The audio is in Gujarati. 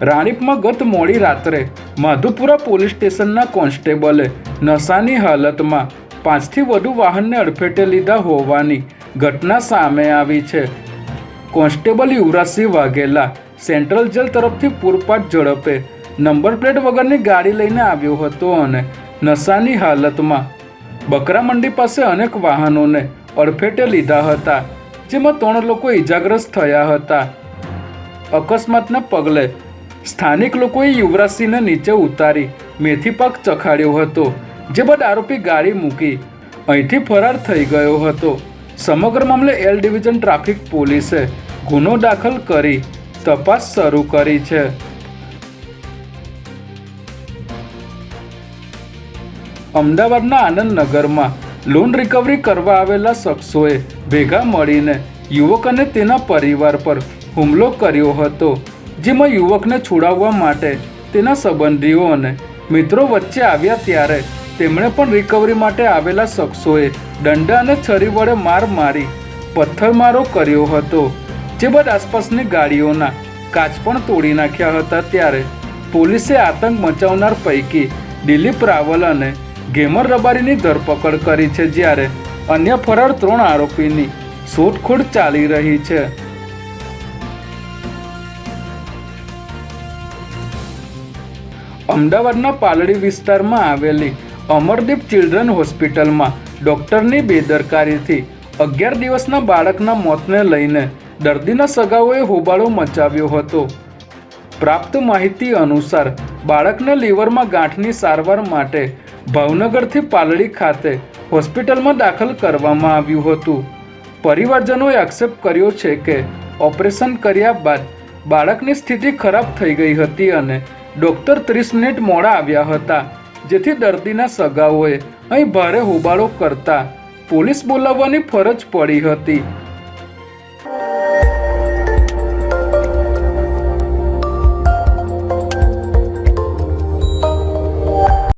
રાણીપમાં ગત મોડી રાત્રે માધુપુરા પોલીસ સ્ટેશનના કોન્સ્ટેબલે નશાની હાલતમાં પાંચથી વધુ વાહનને અડફેટે લીધા હોવાની ઘટના સામે આવી છે. Constable Yuvrajsinh Vaghela central jail તરફથી પૂરપાટ ઝડપે નંબર પ્લેટ વગરની ગાડી લઈને આવ્યો હતો અને નશાની હાલતમાં બકરા મંડી પાસે અનેક વાહનોને અડફેટે લીધા હતા, જેમાં ત્રણ લોકો ઈજાગ્રસ્ત થયા હતા. અકસ્માતના પગલે સ્થાનિક લોકોએ યુવરાજસિંહને નીચે ઉતારી મેથી પાક ચખાડ્યો હતો, જે બાદ આરોપી ગાડી મૂકી અહીંથી ફરાર થઈ ગયો હતો. સમગ્ર મામલે એલ ડિવિઝન ટ્રાફિક પોલીસે ગુનો દાખલ કરી તપાસ શરૂ કરી છે. અમદાવાદના આનંદનગરમાં લોન રિકવરી કરવા આવેલા શખ્સોએ ભેગા મળીને યુવક અને તેના પરિવાર પર હુમલો કર્યો હતો. જેમાં યુવકને છોડાવવા માટે તેના સંબંધીઓ અને મિત્રો વચ્ચે આવ્યા ત્યારે તેમણે પણ રિકવરી માટે આવેલા શખ્સોએ દંડા અને છરી વડે માર મારી પથ્થરમારો કર્યો હતો, જે બાદ આસપાસની ગાડીઓના કાચ પણ તોડી નાખ્યા હતા. ત્યારે પોલીસે આતંક મચાવનાર પૈકી દિલીપ રાવલ અને ગેમર રબારીની ધરપકડ કરી છે, જ્યારે અન્ય ફરાર ત્રણ આરોપીની શોધખોળ ચાલી રહી છે. અમદાવાદના પાલડી વિસ્તારમાં આવેલી અમરદીપ ચિલ્ડ્રન હોસ્પિટલમાં ડૉક્ટરની બેદરકારીથી અગિયાર દિવસના બાળકના મોતને લઈને દર્દીના સગાઓએ હોબાળો મચાવ્યો હતો. પ્રાપ્ત માહિતી અનુસાર, બાળકને લીવરમાં ગાંઠની સારવાર માટે ભાવનગરથી પાલડી ખાતે હોસ્પિટલમાં દાખલ કરવામાં આવ્યું હતું. પરિવારજનોએ આક્ષેપ કર્યો છે કે ઓપરેશન કર્યા બાદ બાળકની સ્થિતિ ખરાબ થઈ ગઈ હતી અને ડૉક્ટર ત્રીસ મિનિટ મોડા આવ્યા હતા, જેથી દર્દીના સગાઓએ અહીં ભારે હોબાળો કરતા પોલીસ બોલાવવાની ફરજ પડી હતી.